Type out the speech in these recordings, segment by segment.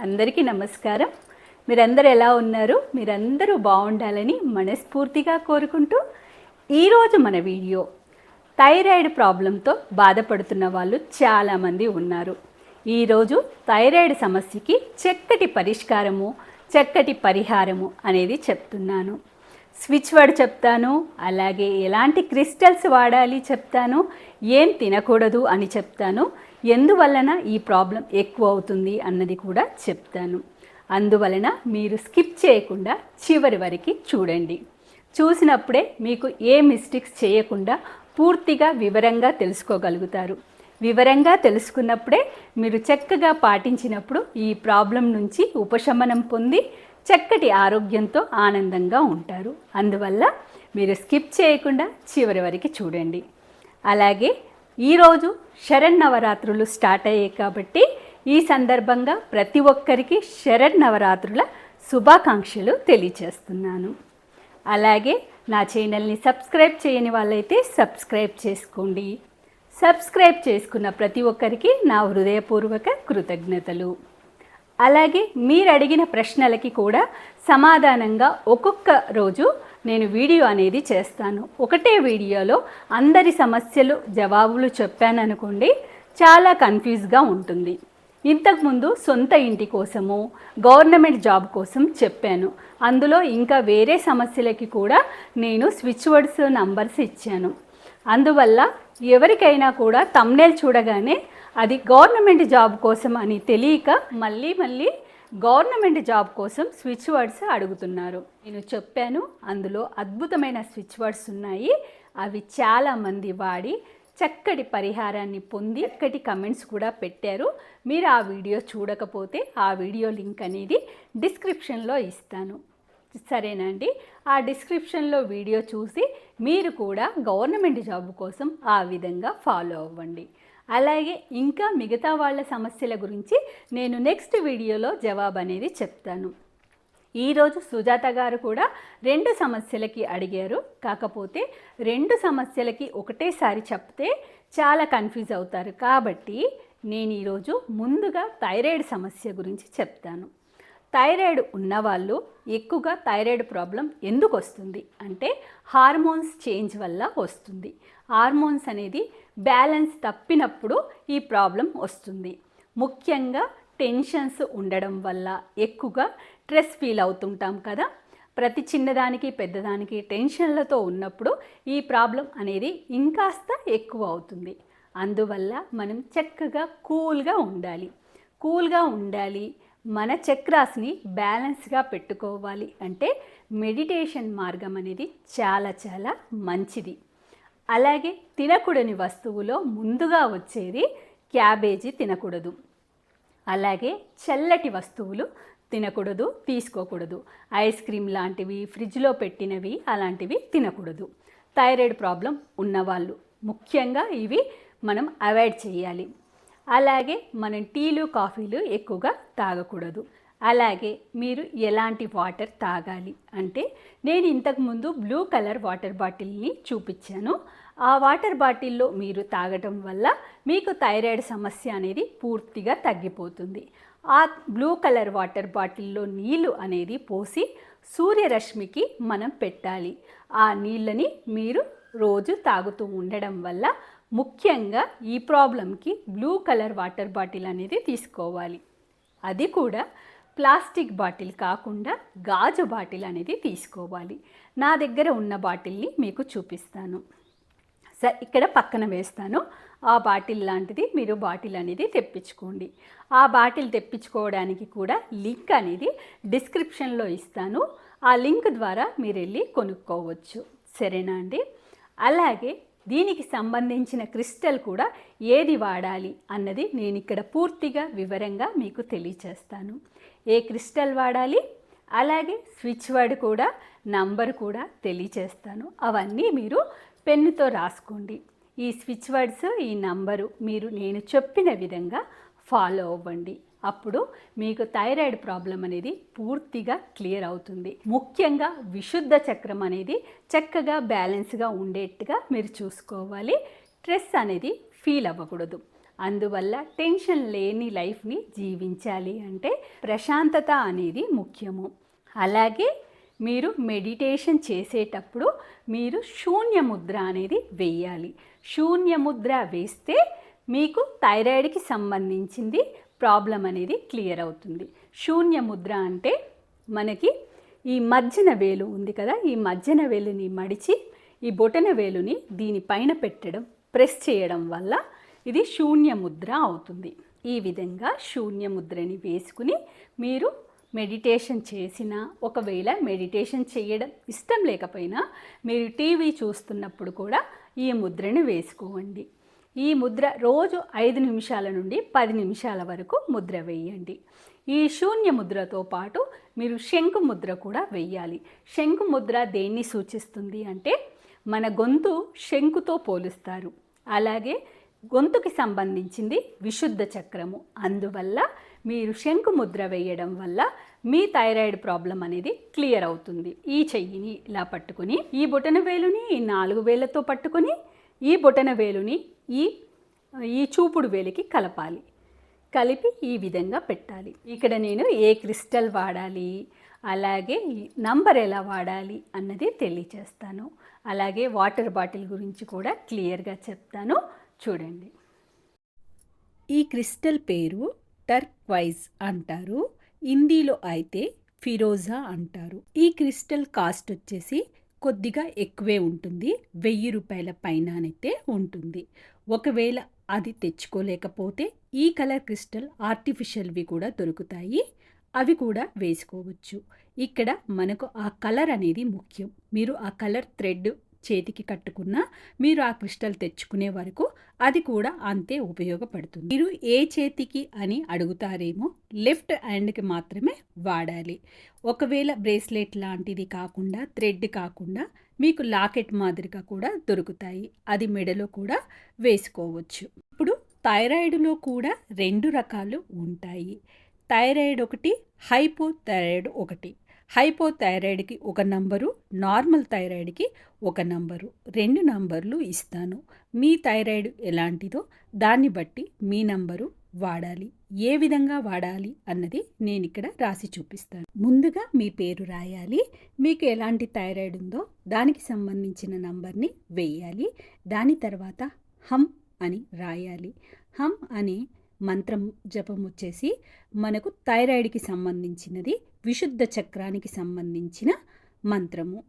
అందరికీ నమస్కారం. మీరందరూ ఎలా ఉన్నారు? మీరందరూ బాగుండాలని మనస్ఫూర్తిగా కోరుకుంటూ ఈరోజు మన వీడియో థైరాయిడ్ ప్రాబ్లంతో బాధపడుతున్న వాళ్ళు చాలామంది ఉన్నారు. ఈరోజు థైరాయిడ్ సమస్యకి చక్కటి పరిష్కారము చక్కటి పరిహారము అనేది చెప్తున్నాను. స్విచ్ వర్డ్ చెప్తాను అలాగే ఎలాంటి క్రిస్టల్స్ వాడాలి చెప్తాను ఏం తినకూడదు అని చెప్తాను. ఎందువలన ఈ ప్రాబ్లం ఎక్కువ అవుతుంది అన్నది కూడా చెప్తాను. అందువలన మీరు స్కిప్ చేయకుండా చివరి వరకు చూడండి. చూసినప్పుడే మీకు ఏ మిస్టేక్స్ చేయకుండా పూర్తిగా వివరంగా తెలుసుకోగలుగుతారు. వివరంగా తెలుసుకున్నప్పుడే మీరు చక్కగా పాటించినప్పుడు ఈ ప్రాబ్లం నుంచి ఉపశమనం పొంది చక్కటి ఆరోగ్యంతో ఆనందంగా ఉంటారు. అందువల్ల మీరు స్కిప్ చేయకుండా చివరి వరకు చూడండి. అలాగే ఈరోజు శరన్నవరాత్రులు స్టార్ట్ అయ్యాయి కాబట్టి ఈ సందర్భంగా ప్రతి ఒక్కరికి శరన్నవరాత్రుల శుభాకాంక్షలు తెలియచేస్తున్నాను. అలాగే నా ఛానల్ని సబ్స్క్రైబ్ చేయని వాళ్ళైతే సబ్స్క్రైబ్ చేసుకోండి. సబ్స్క్రైబ్ చేసుకున్న ప్రతి ఒక్కరికి నా హృదయపూర్వక కృతజ్ఞతలు. అలాగే మీరు అడిగిన ప్రశ్నలకి కూడా సమాధానంగా ఒక్కొక్క రోజు నేను వీడియో అనేది చేస్తాను. ఒకటే వీడియోలో అందరి సమస్యలు జవాబులు చెప్పాను అనుకోండి చాలా కన్ఫ్యూజ్గా ఉంటుంది. ఇంతకుముందు సొంత ఇంటి కోసము గవర్నమెంట్ జాబ్ కోసం చెప్పాను. అందులో ఇంకా వేరే సమస్యలకి కూడా నేను స్విచ్ వర్డ్స్ నంబర్స్ ఇచ్చాను. అందువల్ల ఎవరికైనా కూడా తమ్నేల్ చూడగానే అది గవర్నమెంట్ జాబ్ కోసం అని తెలియక మళ్ళీ మళ్ళీ గవర్నమెంట్ జాబ్ కోసం స్విచ్ వర్డ్స్ అడుగుతున్నారు. నేను చెప్పాను అందులో అద్భుతమైన స్విచ్ వర్డ్స్ ఉన్నాయి. అవి చాలామంది వాడి చక్కటి పరిహారాన్ని పొంది చక్కటి కమెంట్స్ కూడా పెట్టారు. మీరు ఆ వీడియో చూడకపోతే ఆ వీడియో లింక్ అనేది డిస్క్రిప్షన్లో ఇస్తాను. సరేనండి ఆ డిస్క్రిప్షన్లో వీడియో చూసి మీరు కూడా గవర్నమెంట్ జాబ్ కోసం ఆ విధంగా ఫాలో అవ్వండి. అలాగే ఇంకా మిగతా వాళ్ళ సమస్యల గురించి నేను నెక్స్ట్ వీడియోలో జవాబు అనేది చెప్తాను. ఈరోజు సుజాత గారు కూడా రెండు సమస్యలకి అడిగారు. కాకపోతే రెండు సమస్యలకి ఒకటేసారి చెప్తే చాలా కన్ఫ్యూజ్ అవుతారు. కాబట్టి నేను ఈరోజు ముందుగా థైరాయిడ్ సమస్య గురించి చెప్తాను. థైరాయిడ్ ఉన్నవాళ్ళు ఎక్కువగా థైరాయిడ్ ప్రాబ్లం ఎందుకు వస్తుంది? అంటే హార్మోన్స్ చేంజ్ వల్ల వస్తుంది. హార్మోన్స్ అనేది బ్యాలెన్స్ తప్పినప్పుడు ఈ ప్రాబ్లం వస్తుంది. ముఖ్యంగా టెన్షన్స్ ఉండడం వల్ల ఎక్కువగా స్ట్రెస్ ఫీల్ అవుతుంటాం కదా. ప్రతి చిన్నదానికి పెద్దదానికి టెన్షన్లతో ఉన్నప్పుడు ఈ ప్రాబ్లం అనేది ఇంకాస్త ఎక్కువ అవుతుంది. అందువల్ల మనం చక్కగా కూల్గా ఉండాలి. కూల్గా ఉండాలి. మన చక్రాస్ని బ్యాలెన్స్గా పెట్టుకోవాలి అంటే మెడిటేషన్ మార్గం అనేది చాలా చాలా మంచిది. అలాగే తినకూడని వస్తువులో ముందుగా వచ్చేది క్యాబేజీ తినకూడదు. అలాగే చల్లటి వస్తువులు తినకూడదు తీసుకోకూడదు. ఐస్ క్రీమ్ లాంటివి ఫ్రిడ్జ్లో పెట్టినవి అలాంటివి తినకూడదు. థైరాయిడ్ ప్రాబ్లం ఉన్నవాళ్ళు ముఖ్యంగా ఇవి మనం అవాయిడ్ చేయాలి. అలాగే మనం టీలు కాఫీలు ఎక్కువగా తాగకూడదు. అలాగే మీరు ఎలాంటి వాటర్ తాగాలి అంటే నేను ఇంతకుముందు బ్లూ కలర్ వాటర్ బాటిల్ని చూపించాను. ఆ వాటర్ బాటిల్లో మీరు తాగటం వల్ల మీకు థైరాయిడ్ సమస్య అనేది పూర్తిగా తగ్గిపోతుంది. ఆ బ్లూ కలర్ వాటర్ బాటిల్లో నీళ్ళు అనేది పోసి సూర్యరశ్మికి మనం పెట్టాలి. ఆ నీళ్ళని మీరు రోజు తాగుతూ ఉండడం వల్ల ముఖ్యంగా ఈ ప్రాబ్లంకి బ్లూ కలర్ వాటర్ బాటిల్ అనేది తీసుకోవాలి. అది కూడా ప్లాస్టిక్ బాటిల్ కాకుండా గాజు బాటిల్ అనేది తీసుకోవాలి. నా దగ్గర ఉన్న బాటిల్ని మీకు చూపిస్తాను. స ఇక్కడ పక్కన వేస్తాను. ఆ బాటిల్ లాంటిది మీరు బాటిల్ అనేది తెప్పించుకోండి. ఆ బాటిల్ తెప్పించుకోవడానికి కూడా లింక్ అనేది డిస్క్రిప్షన్లో ఇస్తాను. ఆ లింక్ ద్వారా మీరు వెళ్ళి కొనుక్కోవచ్చు. సరేనా అండి? అలాగే దీనికి సంబంధించిన క్రిస్టల్ కూడా ఏది వాడాలి అన్నది నేను ఇక్కడ పూర్తిగా వివరంగా మీకు తెలియచేస్తాను. ఏ క్రిస్టల్ వాడాలి? అలాగే స్విచ్ వర్డ్ కూడా నంబర్ కూడా తెలియచేస్తాను. అవన్నీ మీరు పెన్నుతో రాసుకోండి. ఈ స్విచ్ వర్డ్స్ ఈ నంబరు మీరు నేను చెప్పిన విధంగా ఫాలో అవ్వండి. అప్పుడు మీకు థైరాయిడ్ ప్రాబ్లం అనేది పూర్తిగా క్లియర్ అవుతుంది. ముఖ్యంగా విశుద్ధ చక్రం అనేది చక్కగా బ్యాలెన్స్గా ఉండేట్టుగా మీరు చూసుకోవాలి. స్ట్రెస్ అనేది ఫీల్ అవ్వకూడదు. అందువల్ల టెన్షన్ లేని లైఫ్ని జీవించాలి అంటే ప్రశాంతత అనేది ముఖ్యము. అలాగే మీరు మెడిటేషన్ చేసేటప్పుడు మీరు శూన్య ముద్ర అనేది వేయాలి. శూన్య ముద్ర వేస్తే మీకు థైరాయిడ్కి సంబంధించింది ప్రాబ్లం అనేది క్లియర్ అవుతుంది. శూన్య ముద్ర అంటే మనకి ఈ మధ్యన వేలు ఉంది కదా ఈ మధ్యన వేలుని మడిచి ఈ బొటన వేలుని దీనిపైన పెట్టడం ప్రెస్ చేయడం వల్ల ఇది శూన్య ముద్ర అవుతుంది. ఈ విధంగా శూన్య ముద్రని వేసుకుని మీరు మెడిటేషన్ చేసినా ఒకవేళ మెడిటేషన్ చేయడం ఇష్టం లేకపోయినా మీరు టీవీ చూస్తున్నప్పుడు కూడా ఈ ముద్రని వేసుకోండి. ఈ ముద్ర రోజు ఐదు నిమిషాల నుండి పది నిమిషాల వరకు ముద్ర వేయండి. ఈ శూన్య ముద్రతో పాటు మీరు శంకు ముద్ర కూడా వేయాలి. శంకు ముద్ర దేన్ని సూచిస్తుంది అంటే మన గొంతు శంకుతో పోలుస్తారు. అలాగే గొంతుకి సంబంధించింది విశుద్ధ చక్రము. అందువల్ల మీరు శంకు ముద్ర వేయడం వల్ల మీ థైరాయిడ్ ప్రాబ్లం అనేది క్లియర్ అవుతుంది. ఈ చెయ్యిని ఇలా పట్టుకుని ఈ బొటన వేలుని ఈ నాలుగు వేలతో పట్టుకుని ఈ బొటన వేలుని ఈ ఈ చూపుడు వేలికి కలపాలి. కలిపి ఈ విధంగా పెట్టాలి. ఇక్కడ నేను ఏ క్రిస్టల్ వాడాలి అలాగే నంబర్ ఎలా వాడాలి అన్నది తెలియచేస్తాను. అలాగే వాటర్ బాటిల్ గురించి కూడా క్లియర్గా చెప్తాను. చూడండి. ఈ క్రిస్టల్ పేరు టర్క్వైజ్ అంటారు. హిందీలో అయితే ఫిరోజా అంటారు. ఈ క్రిస్టల్ కాస్ట్ వచ్చేసి కొద్దిగా ఎక్కువే ఉంటుంది. వెయ్యి రూపాయల పైననైతే ఉంటుంది. ఒకవేళ అది తెచ్చుకోలేకపోతే ఈ కలర్ క్రిస్టల్ ఆర్టిఫిషియల్వి కూడా దొరుకుతాయి. అవి కూడా వేసుకోవచ్చు. ఇక్కడ మనకు ఆ కలర్ అనేది ముఖ్యం. మీరు ఆ కలర్ థ్రెడ్ చేతికి కట్టుకున్నా మీరు ఆ క్రిస్టల్ తెచ్చుకునే వరకు అది కూడా అంతే ఉపయోగపడుతుంది. మీరు ఏ చేతికి అని అడుగుతారేమో లెఫ్ట్ హ్యాండ్కి మాత్రమే వాడాలి. ఒకవేళ బ్రేస్లెట్ లాంటిది కాకుండా థ్రెడ్ కాకుండా మీకు లాకెట్ మాదిరిగా కూడా దొరుకుతాయి. అది మెడలో కూడా వేసుకోవచ్చు. ఇప్పుడు థైరాయిడ్లో కూడా రెండు రకాలు ఉంటాయి. థైరాయిడ్ ఒకటి హైపోథైరాయిడ్ ఒకటి. హైపోథైరాయిడ్కి ఒక నంబరు నార్మల్ థైరాయిడ్కి ఒక నంబరు రెండు నంబర్లు ఇస్తాను. మీ థైరాయిడ్ ఎలాంటిదో దాన్ని బట్టి మీ నంబరు వాడాలి. ఏ విధంగా వాడాలి అన్నది నేను ఇక్కడ రాసి చూపిస్తాను. ముందుగా మీ పేరు రాయాలి. మీకు ఎలాంటి థైరాయిడ్ ఉందో దానికి సంబంధించిన నంబర్ని వేయాలి. దాని తర్వాత హమ్ అని రాయాలి. హమ్ అనే మంత్రం జపం వచ్చేసి మనకు థైరాయిడ్కి సంబంధించినది విశుద్ధ చక్రానికి సంబంధించిన మంత్రము.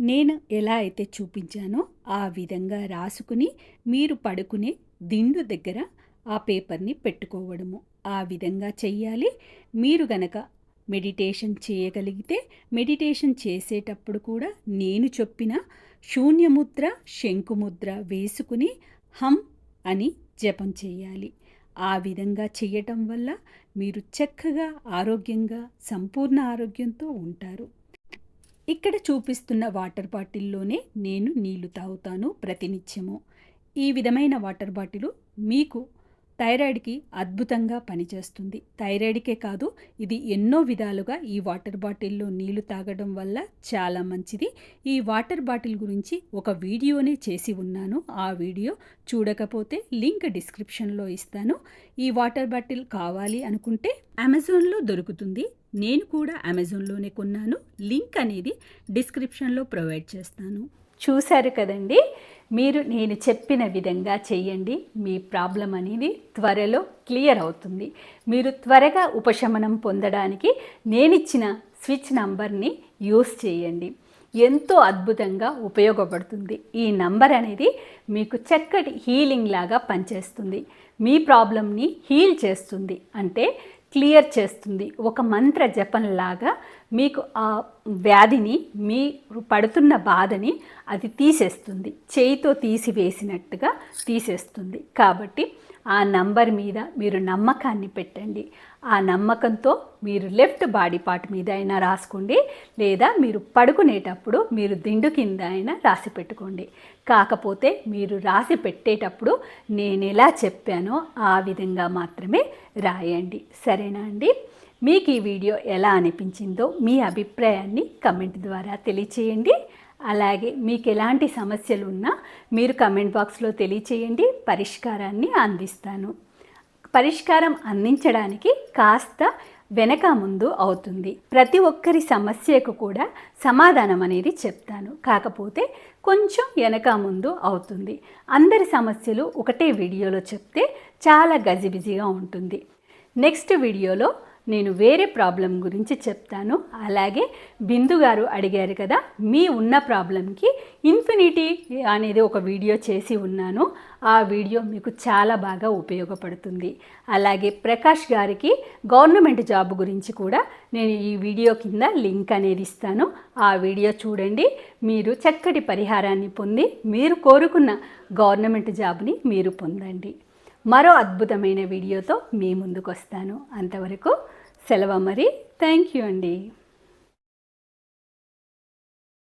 నేను ఎలా అయితే చూపించానో ఆ విధంగా రాసుకుని మీరు పడుకునే దిండు దగ్గర ఆ పేపర్ని పెట్టుకోవడము. ఆ విధంగా చెయ్యాలి. మీరు గనక మెడిటేషన్ చేయగలిగితే మెడిటేషన్ చేసేటప్పుడు కూడా నేను చెప్పిన శూన్యముద్ర శంకుముద్ర వేసుకుని హం అని జపం చేయాలి ఆ విధంగా చేయటం వల్ల మీరు చక్కగా ఆరోగ్యంగా సంపూర్ణ ఆరోగ్యంతో ఉంటారు. ఇక్కడ చూపిస్తున్న వాటర్ బాటిల్లోనే నేను నీళ్ళు తాగుతాను ప్రతినిత్యము. ఈ విధమైన వాటర్ బాటిల్ మీకు థైరాయిడ్కి అద్భుతంగా పనిచేస్తుంది. థైరాయిడ్కే కాదు ఇది ఎన్నో విధాలుగా ఈ వాటర్ బాటిల్లో నీళ్ళు తాగడం వల్ల చాలా మంచిది. ఈ వాటర్ బాటిల్ గురించి ఒక వీడియోనే చేసి ఉన్నాను. ఆ వీడియో చూడకపోతే లింక్ డిస్క్రిప్షన్లో ఇస్తాను. ఈ వాటర్ బాటిల్ కావాలి అనుకుంటే అమెజాన్లో దొరుకుతుంది. నేను కూడా అమెజాన్లోనే కొన్నాను. లింక్ అనేది డిస్క్రిప్షన్లో ప్రొవైడ్ చేస్తాను. చూశారు కదండి. మీరు నేను చెప్పిన విధంగా చేయండి. మీ ప్రాబ్లం అనేది త్వరలో క్లియర్ అవుతుంది. మీరు త్వరగా ఉపశమనం పొందడానికి నేనిచ్చిన స్విచ్ నంబర్ని యూస్ చేయండి. ఎంతో అద్భుతంగా ఉపయోగపడుతుంది. ఈ నంబర్ అనేది మీకు చక్కటి హీలింగ్ లాగా పనిచేస్తుంది. మీ ప్రాబ్లమ్ని హీల్ చేస్తుంది. అంటే క్లియర్ చేస్తుంది. ఒక మంత్ర జపంలాగా మీకు ఆ వ్యాధిని మీ పడుతున్న బాధని అది తీసేస్తుంది. చేయితో తీసివేసినట్టుగా తీసేస్తుంది. కాబట్టి ఆ నంబర్ మీద మీరు నమ్మకాన్ని పెట్టండి. ఆ నమ్మకంతో మీరు లెఫ్ట్ బాడీ పార్ట్ మీద అయినా రాసుకోండి. లేదా మీరు పడుకునేటప్పుడు మీరు దిండు కింద అయినా రాసి పెట్టుకోండి. కాకపోతే మీరు రాసి పెట్టేటప్పుడు నేను ఎలా చెప్పానో ఆ విధంగా మాత్రమే రాయండి. సరేనా అండి? మీకు ఈ వీడియో ఎలా అనిపించిందో మీ అభిప్రాయాన్ని కమెంట్ ద్వారా తెలియచేయండి. అలాగే మీకు ఎలాంటి సమస్యలు ఉన్నా మీరు కమెంట్ బాక్స్లో తెలియచేయండి పరిష్కారాన్ని అందిస్తాను. పరిష్కారం అందించడానికి కాస్త వెనక ముందు అవుతుంది. ప్రతి ఒక్కరి సమస్యకు కూడా సమాధానం అనేది చెప్తాను. కాకపోతే కొంచెం వెనక ముందు అవుతుంది. అందరి సమస్యలు ఒకటే వీడియోలో చెప్తే చాలా గజిబిజిగా ఉంటుంది. నెక్స్ట్ వీడియోలో నేను వేరే ప్రాబ్లం గురించి చెప్తాను. అలాగే బిందు గారు అడిగారు కదా మీ ఉన్న ప్రాబ్లంకి ఇన్ఫినిటీ అనేది ఒక వీడియో చేసి ఉన్నాను. ఆ వీడియో మీకు చాలా బాగా ఉపయోగపడుతుంది. అలాగే ప్రకాష్ గారికి గవర్నమెంట్ జాబ్ గురించి కూడా నేను ఈ వీడియో కింద లింక్ అనేది ఇస్తాను. ఆ వీడియో చూడండి మీరు చక్కటి పరిహారాన్ని పొంది మీరు కోరుకున్న గవర్నమెంట్ జాబ్ని మీరు పొందండి. మరో అద్భుతమైన వీడియోతో మీ ముందుకు వస్తాను అంతవరకు సెలవు మరి థ్యాంక్ యూ అండి.